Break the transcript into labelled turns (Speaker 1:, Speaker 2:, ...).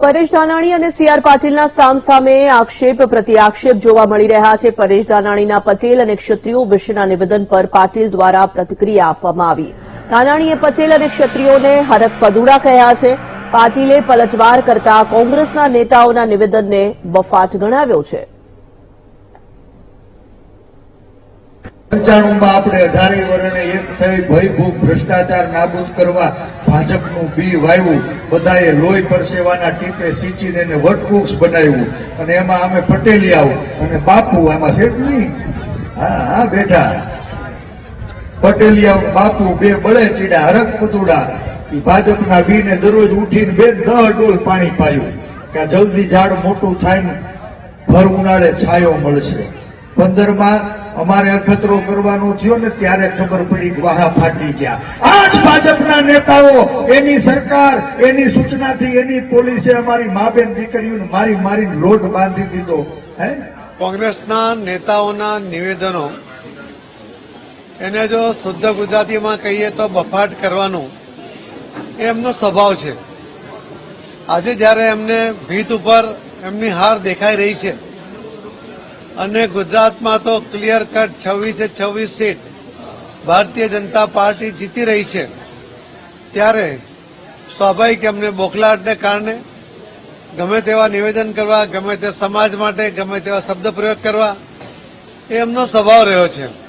Speaker 1: પરેશ ધાનાણી અને સીઆર પાટીલના સામસામે આક્ષેપ પ્રતિ આક્ષેપ જોવા મળી રહ્યા છે. પરેશ ધાનાણીના પટેલ અને ક્ષત્રિયો વિશેના નિવેદન પર પાટીલ દ્વારા પ્રતિક્રિયા આપવામાં આવી. ધાનાણીએ પટેલ અને ક્ષત્રિયોને હરક પદુડા કહ્યા છે. પાટીલે પલટવાર કરતા કોંગ્રેસના નેતાઓના નિવેદનને બફાટ ગણાવ્યો છે.
Speaker 2: પંચાણુંમાં આપણે અઢારે વર્ણે એક થઈ ભયભૂખ ભ્રષ્ટાચાર નાબૂદ કરવા ભાજપનું બી વાવ્યું બધાએ લોહી પરસેવાના ટીપે સિંચીને એને વટવૃક્ષ બનાવ્યું. અને એમાં અમે પટેલિયાઓ અને બાપુ એમાં છે નહીં? હા હા, બેઠા. પટેલિયા, બાપુ બે બળે ચીડા હરક પતુડા એ ભાજપના વીને દરરોજ ઉઠીને બે દહ ડોલ પાણી પાયું. કે જલ્દી ઝાડ મોટું થાય ભર ઉનાળે છાયો મળશે. પંદરમાં અમારે અખતરો કરવાનો થયો ને ત્યારે ખબર પડી કે વાહા ફાટી ગયા. આઠ ભાજપના નેતાઓ, એની સરકાર, એની સૂચનાથી એની પોલીસે અમારી મા બેન દીકરીઓને મારી મારી લોટ બાંધી દીધો. હે?
Speaker 3: કોંગ્રેસના નેતાઓના નિવેદનો, એને જો શુદ્ધ ગુજરાતીમાં કહીએ તો બફાટ કરવાનું એ એમનો સ્વભાવ છે. આજે જ્યારે એમને ભીત ઉપર એમની હાર દેખાઈ રહી છે અને ગુજરાતમાં તો ક્લિયર કટ છવ્વીસે છવ્વીસ સીટ ભારતીય જનતા પાર્ટી જીતી રહી છે. ત્યારે સ્વાભાવિક એમને બોખલાટને કારણે ગમે તેવા નિવેદન કરવા, ગમે તે સમાજ માટે, ગમે તેવા શબ્દ પ્રયોગ કરવા, એ એમનો સ્વભાવ રહ્યો છે.